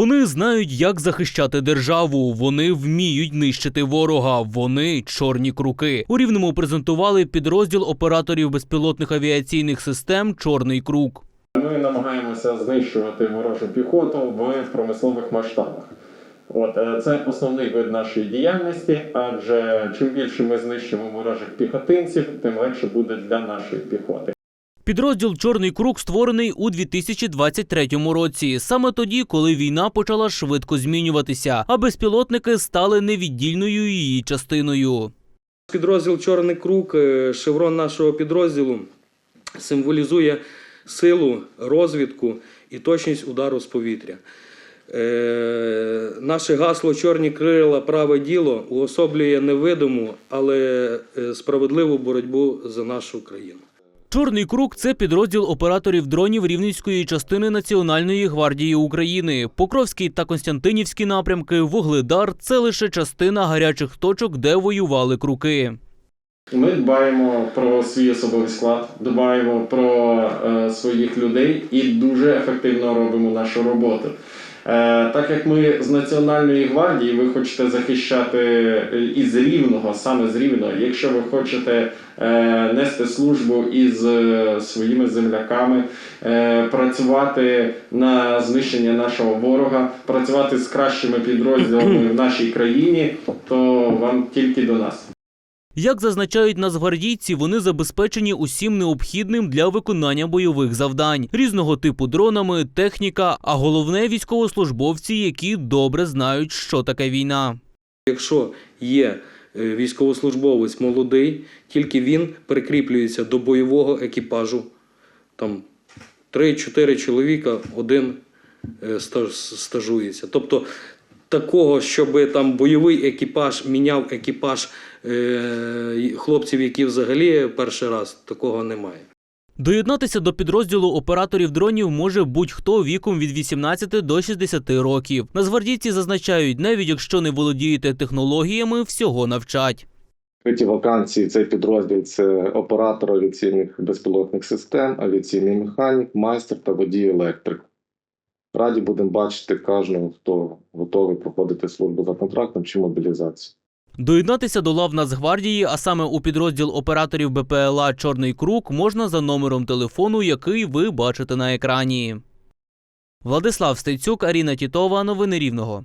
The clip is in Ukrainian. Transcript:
Вони знають, як захищати державу. Вони вміють нищити ворога. Вони чорні круки. У рівному презентували підрозділ операторів безпілотних авіаційних систем Чорний крук. Ми намагаємося знищувати ворожу піхоту в промислових масштабах. От е, це основний вид нашої діяльності, адже чим більше ми знищимо ворожих піхотинців, тим легше буде для нашої піхоти. Підрозділ Чорний крук створений у 2023 році, саме тоді, коли війна почала швидко змінюватися, а безпілотники стали невіддільною її частиною. Підрозділ Чорний круг, е, шеврон нашого підрозділу, символізує силу, розвідку і точність удару з повітря. Е, наше гасло Чорні крила, праве діло уособлює невидиму, але е, справедливу боротьбу за нашу країну. Чорний крук це підрозділ операторів дронів рівненської частини Національної гвардії України. Покровський та Константинівські напрямки, Вугледар це лише частина гарячих точок, де воювали круки. Ми дбаємо про свій особовий склад, дбаємо про е, своїх людей і дуже ефективно робимо нашу роботу. Е, так як ми з Національної гвардії, ви хочете захищати е, із рівного, саме з рівного. Якщо ви хочете е, нести службу із своїми земляками, працювати на знищення нашого ворога, працювати з кращими підрозділами в нашій країні, то вам тільки до нас. Як зазначають нацгвардійці, вони забезпечені усім необхідним для виконання бойових завдань, різного типу дронами, техніка, а головне військовослужбовці, які добре знають, що таке війна. Якщо є е, військовослужбовець молодий, тільки він прикріплюється до бойового екіпажу. Там 3-4 чоловіка, один е, стажується. Тобто такого, щоб там бойовий екіпаж міняв екіпаж е, хлопців, які взагалі перший раз, такого немає. Доєднатися до підрозділу операторів дронів може будь-хто віком від 18 до 60 років. Нацгвардійці зазначають, навіть якщо не володієте технологіями, всього навчать. Відкриті вакансії цей підрозділ це оператор авіаційних безпілотних систем, авіаційний механік, майстер та водій електрик. Раді будемо бачити кожного, хто готовий проходити службу за контрактом чи мобілізацію. Доєднатися до лав Нацгвардії, а саме у підрозділ операторів БПЛА Чорний крук, можна за номером телефону, який ви бачите на екрані. Владислав Стецюк, Аріна Тітова. Новини Рівного.